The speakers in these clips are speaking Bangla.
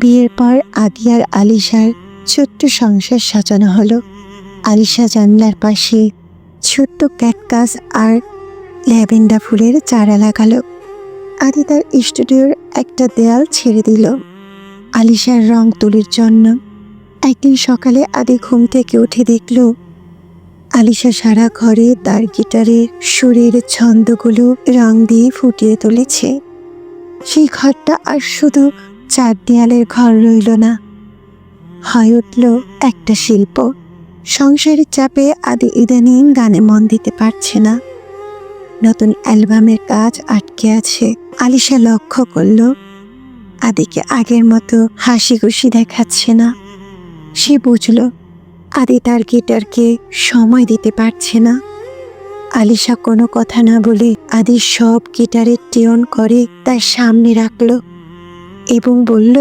বিয়ের পর আদি আর আলিশার ছোট্ট সংসার সাজানো হলো। আলিশা জানলার পাশে ছোট্ট ক্যাটকাস আর ল্যাভেন্ডার ফুলের চারা লাগালো। আদি তার স্টুডিওর একটা দেয়াল ছেড়ে দিল। আলিশার রং তুলির জন্য একদিন সকালে আদি ঘুম থেকে উঠে দেখল, আলিশা সারা ঘরে তার গিটারের সুরের ছন্দগুলো রং দিয়ে ফুটিয়ে তুলেছে। সেই ঘরটা আর শুধু চার দেয়ালের ঘর রইল না। হয়ে উঠল একটা শিল্প। সংসারের চাপে আদি ইদানিং গানে মন দিতে পারছে না। নতুন অ্যালবামের কাজ আটকে আছে। আলিশা লক্ষ্য করল, আদিকে আগের মতো হাসি খুশি দেখাচ্ছে না। সে বুঝল, আদি তার গিটারকে সময় দিতে পারছে না। আলিশা কোনো কথা না বলে আদি সব গিটারের টিউন করে তার সামনে রাখল। এবং বলল,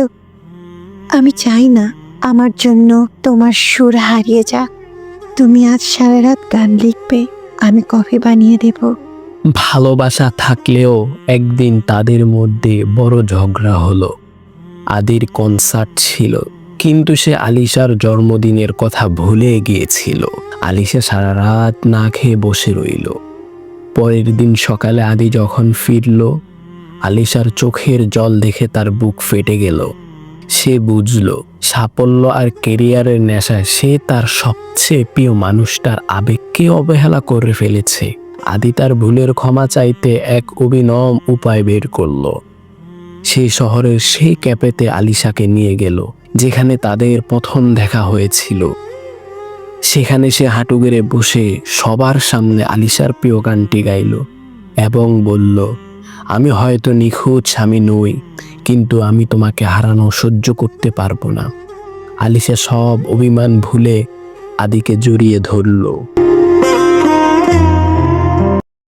আমি চাই না আমার জন্য তোমার সুর হারিয়ে যাক। তুমি আজ সারা রাত গান লিখবে, আমি কফি বানিয়ে দেব। ভালোবাসা থাকলেও একদিন তাদের মধ্যে বড় ঝগড়া হলো। আদির কনসার্ট ছিল, কিন্তু সে আলিশার জন্মদিনের কথা ভুলে গিয়েছিল। আলিশা সারা রাত না খেয়ে বসে রইল। পরের দিন সকালে আদি যখন ফিরল আলিশার চোখের জল দেখে তার বুক ফেটে গেল। সে বুঝল, সাফল্য আর কেরিয়ারের নেশায় সে তার সবচেয়ে প্রিয় মানুষটার আবেগকে অবহেলা করে ফেলেছে। আদি তার ভুলের ক্ষমা চাইতে এক অভিনম উপায় বের করল। সেই শহরের সেই ক্যাফেতে আলিশাকে নিয়ে গেল, যেখানে তাদের প্রথম দেখা হয়েছিল। সেখানে সে হাঁটু গেড়ে বসে সবার সামনে আলিশার প্রিয় গানটি গাইল এবং বলল আমি হয়তো নিখোঁজ আমি নই, কিন্তু আমি তোমাকে হারানো সহ্য করতে পারব না। আলিসা সব অভিমান ভুলে আদিকে জড়িয়ে ধরল।